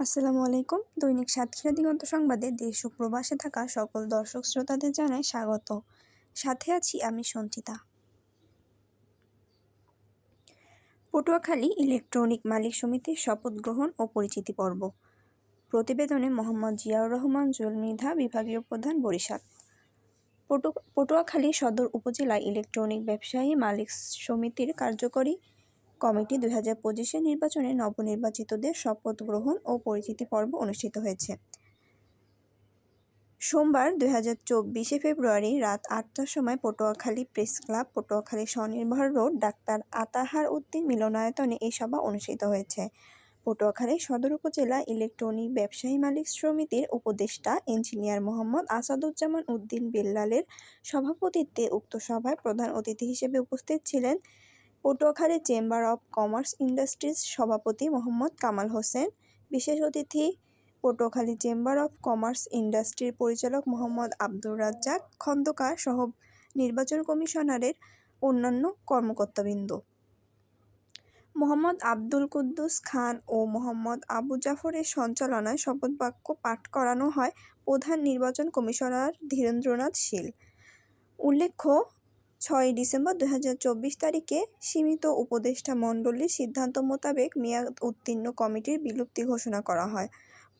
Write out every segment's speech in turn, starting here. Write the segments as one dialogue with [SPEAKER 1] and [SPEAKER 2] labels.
[SPEAKER 1] আসসালামু আলাইকুম। দৈনিক সাতক্ষীরা দিগন্ত সংবাদে দেশ ও প্রবাসে থাকা সকল দর্শক শ্রোতাদের জানাই স্বাগত। সাথে আছি আমি সঞ্চিতা। পটুয়াখালী ইলেকট্রনিক মালিক সমিতির শপথ গ্রহণ ও পরিচিতি পর্ব। প্রতিবেদনে মোহাম্মদ জিয়াউর রহমান জুলমৃধা বিভাগীয় প্রধান বরিশাল। পটু, পটুয়াখালী সদর উপজেলায় ইলেকট্রনিক ব্যবসায়ী মালিক সমিতির কার্যকরী কমিটি দুই হাজার পঁচিশের নির্বাচনে নবনির্বাচিতদের শপথ গ্রহণ ও পরিচিতি পর্ব অনুষ্ঠিত হয়েছে। সোমবার দুই হাজার চব্বিশে ফেব্রুয়ারি রাত আটটার সময় পটুয়াখালী প্রেস ক্লাব, পটুয়াখালী স্বনির্ভর রোড, ডাক্তার আতাহার উদ্দিন মিলনায়তনে এই সভা অনুষ্ঠিত হয়েছে। পটুয়াখালী সদর উপজেলা ইলেকট্রনিক ব্যবসায়ী মালিক সমিতির উপদেষ্টা ইঞ্জিনিয়ার মোহাম্মদ আসাদুজ্জামান উদ্দিন বেল্লালের সভাপতিত্বে উক্ত সভায় প্রধান অতিথি হিসেবে উপস্থিত ছিলেন Patuakhali chamber of commerce industries সভাপতি মোহাম্মদ কামাল হোসেন, বিশেষ অতিথি পটুয়াখালী চেম্বার অব কমার্স ইন্ডাস্ট্রির পরিচালক মোহাম্মদ আব্দুর রাজ্জাক, খন্দকার সহ নির্বাচন কমিশনারের অন্যান্য কর্মকর্তাবৃন্দ। মোহাম্মদ আব্দুল কুদ্দুস খান ও মোহাম্মদ আবু জাফরের সঞ্চালনায় শপথ বাক্য পাঠ করানো হয় প্রধান নির্বাচন কমিশনার ধীরেন্দ্রনাথ শীল। উল্লেখ্য ছয় ডিসেম্বর দু হাজার চব্বিশ তারিখে সীমিত উপদেষ্টা মণ্ডলীর সিদ্ধান্ত মোতাবেক মেয়াদ উত্তীর্ণ কমিটির বিলুপ্তি ঘোষণা করা হয়।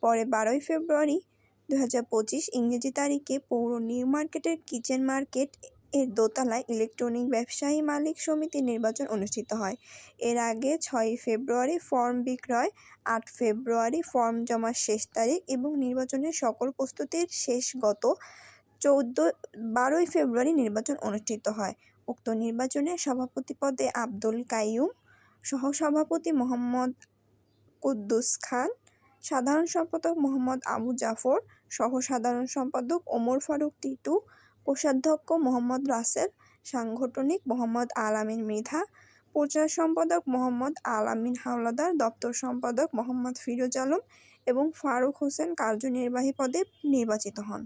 [SPEAKER 1] পরে বারোই ফেব্রুয়ারি দু হাজার পঁচিশ ইংরেজি তারিখে পৌর নিউ মার্কেটের কিচেন মার্কেট এর দোতলায় ইলেকট্রনিক ব্যবসায়ী মালিক সমিতি নির্বাচন অনুষ্ঠিত হয়। এর আগে ছয়ই ফেব্রুয়ারি ফর্ম বিক্রয়, আট ফেব্রুয়ারি ফর্ম জমার শেষ তারিখ এবং নির্বাচনের সকল প্রস্তুতির শেষ গত চৌদ্দ, বারোই ফেব্রুয়ারি নির্বাচন অনুষ্ঠিত হয়। উক্ত নির্বাচনে সভাপতি পদে আব্দুল কাইয়ুম, সহসভাপতি মোহাম্মদ কুদ্দুস খান, সাধারণ সম্পাদক মোহাম্মদ আবু জাফর সহ সাধারণ সম্পাদক ওমর ফারুক টিটু, কোষাধ্যক্ষ মোহাম্মদ রাসেল, সাংগঠনিক মোহাম্মদ আলামিন মৃধা, প্রচার সম্পাদক মোহাম্মদ আলামিন হাওলাদার, দপ্তর সম্পাদক মোহাম্মদ ফিরোজ আলম এবং ফারুক হোসেন কার্যনির্বাহী পদে নির্বাচিত হন।